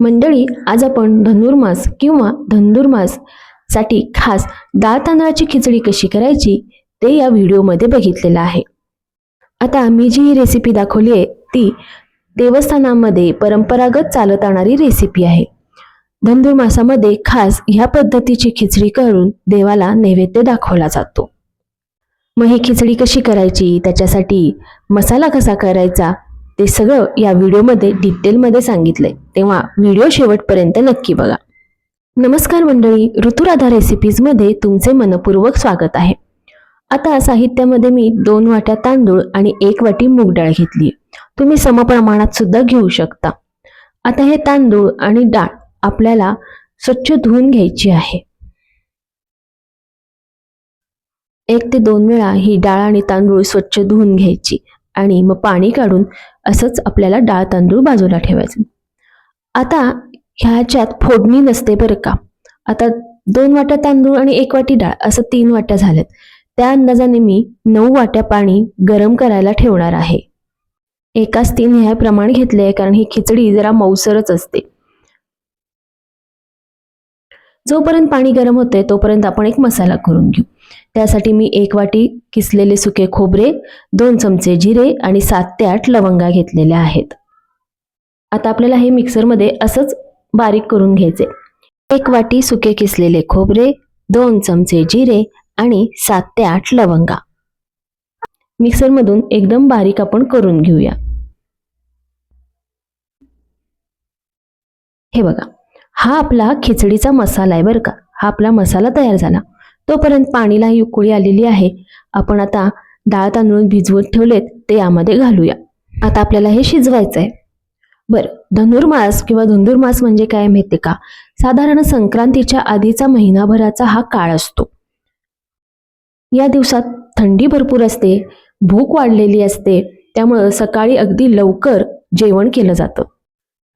मंडळी आज आपण धनुर्मास किंवा धनुर्माससाठी खास डाळ तांदळाची खिचडी कशी करायची ते या व्हिडिओमध्ये बघितलेलं आहे. आता मी जी ही रेसिपी दाखवली आहे ती देवस्थानामध्ये परंपरागत चालत आणणारी रेसिपी आहे. धनुर्मासामध्ये खास ह्या पद्धतीची खिचडी करून देवाला नैवेद्य दाखवला जातो. मग ही खिचडी कशी करायची त्याच्यासाठी मसाला कसा करायचा ते सगळं या व्हिडिओमध्ये डिटेलमध्ये सांगितलंय. तेव्हा व्हिडिओ शेवटपर्यंत नक्की बघा. नमस्कार मंडळी ऋतुराधा रेसिपीजमध्ये तुमचे मनपूर्वक स्वागत आहे. आता साहित्यामध्ये मी दोन वाट्या तांदूळ आणि एक वाटी मूग डाळ घेतली तुम्ही समप्रमाणात सुद्धा घेऊ शकता. आता हे तांदूळ आणि डाळ आपल्याला स्वच्छ धुवून घ्यायची आहे. एक ते दोन वेळा ही डाळ आणि तांदूळ स्वच्छ धुवून घ्यायची आणि मग पाणी काढून असंच आपल्याला डाळ तांदूळ बाजूला ठेवायचं. आता ह्याच्यात फोडणी नसते बरं का. आता दोन वाट्या तांदूळ आणि एक वाटी डाळ असं तीन वाट्या झाल्यात. त्या अंदाजाने मी नऊ वाट्या पाणी गरम करायला ठेवणार आहे. एकाच तीन ह्या प्रमाण घेतले आहे कारण ही खिचडी जरा मऊसरच असते. जोपर्यंत पाणी गरम होते तोपर्यंत आपण एक मसाला करून घेऊ. त्यासाठी मी एक वाटी किसलेले सुके खोबरे दोन चमचे जिरे आणि सात ते आठ लवंगा घेतलेल्या आहेत. आता आपल्याला हे मिक्सरमध्ये असंच बारीक करून घ्यायचे. एक वाटी सुके किसलेले खोबरे दोन चमचे जिरे आणि सात ते आठ लवंगा. मिक्सरमधून एकदम बारीक आपण करून घेऊया. हे बघा हा आपला खिचडीचा मसाला आहे बरं का. हा आपला मसाला तयार झाला. तोपर्यंत पाणीला ही उकळी आलेली आहे. आपण आता डाळ तांदूळ भिजवून ठेवलेत ते यामध्ये घालूया. आता आपल्याला हे शिजवायचं आहे बरं धनुर्मास किंवा धुंदुर्मास म्हणजे काय माहिती का? साधारण संक्रांतीच्या आधीचा महिनाभराचा हा काळ असतो. या दिवसात थंडी भरपूर असते भूक वाढलेली असते त्यामुळं सकाळी अगदी लवकर जेवण केलं जातं.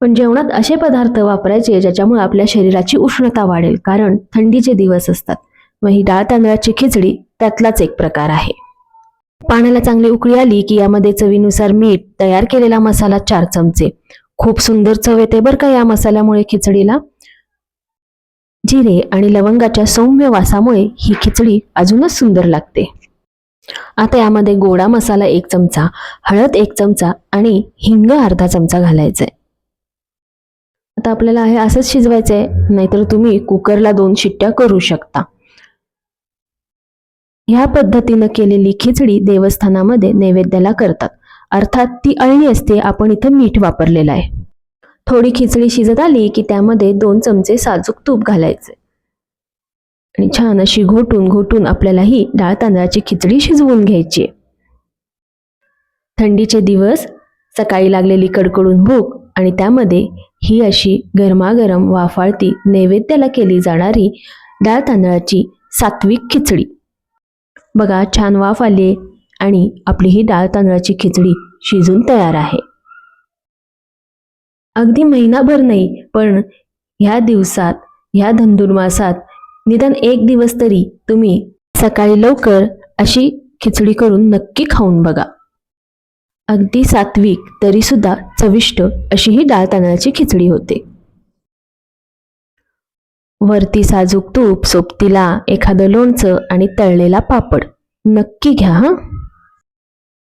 पण जेवणात असे पदार्थ वापरायचे ज्याच्यामुळे आपल्या शरीराची उष्णता वाढेल कारण थंडीचे दिवस असतात. व ही डाळ तांदळाची खिचडी त्यातलाच एक प्रकार आहे. पाण्याला चांगली उकळी आली की यामध्ये चवीनुसार मीठ तयार केलेला मसाला चार चमचे. खूप सुंदर चव येते बरं का या मसाल्यामुळे खिचडीला. जिरे आणि लवंगाच्या सौम्य वासामुळे ही खिचडी अजूनच सुंदर लागते. आता यामध्ये गोडा मसाला एक चमचा हळद एक चमचा आणि हिंग अर्धा चमचा घालायचा आहे आता आपल्याला हे असंच शिजवायचं आहे नाहीतर तुम्ही कुकरला दोन शिट्ट्या करू शकता. ह्या पद्धतीनं केलेली खिचडी देवस्थानामध्ये नैवेद्याला करतात. अर्थात ती अळणी असते आपण इथं मीठ वापरलेलं आहे. थोडी खिचडी शिजत आली की त्यामध्ये दोन चमचे साजूक तूप घालायचे. आणि छान अशी घोटून घोटून आपल्याला ही डाळ तांदळाची खिचडी शिजवून घ्यायची थंडीचे दिवस सकाळी लागलेली कडकडून भूक आणि त्यामध्ये ही अशी गरमागरम वाफाळती नैवेद्याला केली जाणारी डाळ तांदळाची सात्विक खिचडी. बघा छान वाफ आली आणि आपली ही डाळ तांदळाची खिचडी शिजून तयार आहे. अगदी महिनाभर नाही पण ह्या दिवसात ह्या धंदुर्मासात निदान एक दिवस तरी तुम्ही सकाळी लवकर अशी खिचडी करून नक्की खाऊन बघा. अगदी सात्विक तरी सुद्धा चविष्ट अशी ही डाळ तांदळाची खिचडी होते. वरती साजूक तूप सोबतीला एखादं लोणचं आणि तळलेला पापड. नक्की घ्या हं?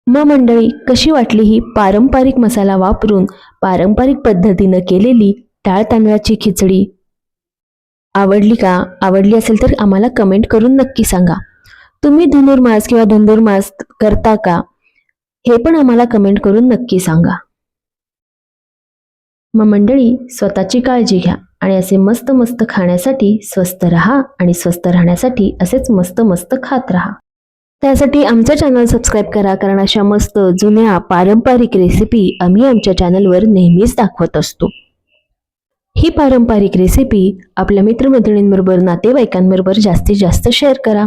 मग मंडळी कशी वाटली ही पारंपरिक मसाला वापरून पारंपरिक पद्धतीनं केलेली डाळ तांदळाची खिचडी? आवडली का? आवडली असेल तर आम्हाला कमेंट करून नक्की सांगा. तुम्ही धनुर्मास किंवा धनुर्मास करता का? हे पण आम्हाला कमेंट करून नक्की सांगा. मग मंडळी स्वतःची काळजी घ्या आणि असे मस्त मस्त खाण्यासाठी स्वस्त राहा आणि स्वस्त राहण्यासाठी असेच मस्त मस्त खात राहा. त्यासाठी आमचं चॅनल सबस्क्राईब करा कारण अशा मस्त जुन्या पारंपरिक रेसिपी आम्ही आमच्या चॅनलवर नेहमीच दाखवत असतो. ही पारंपरिक रेसिपी आपल्या मित्रमैत्रिणींबरोबर नातेवाईकांबरोबर जास्तीत जास्त शेअर करा.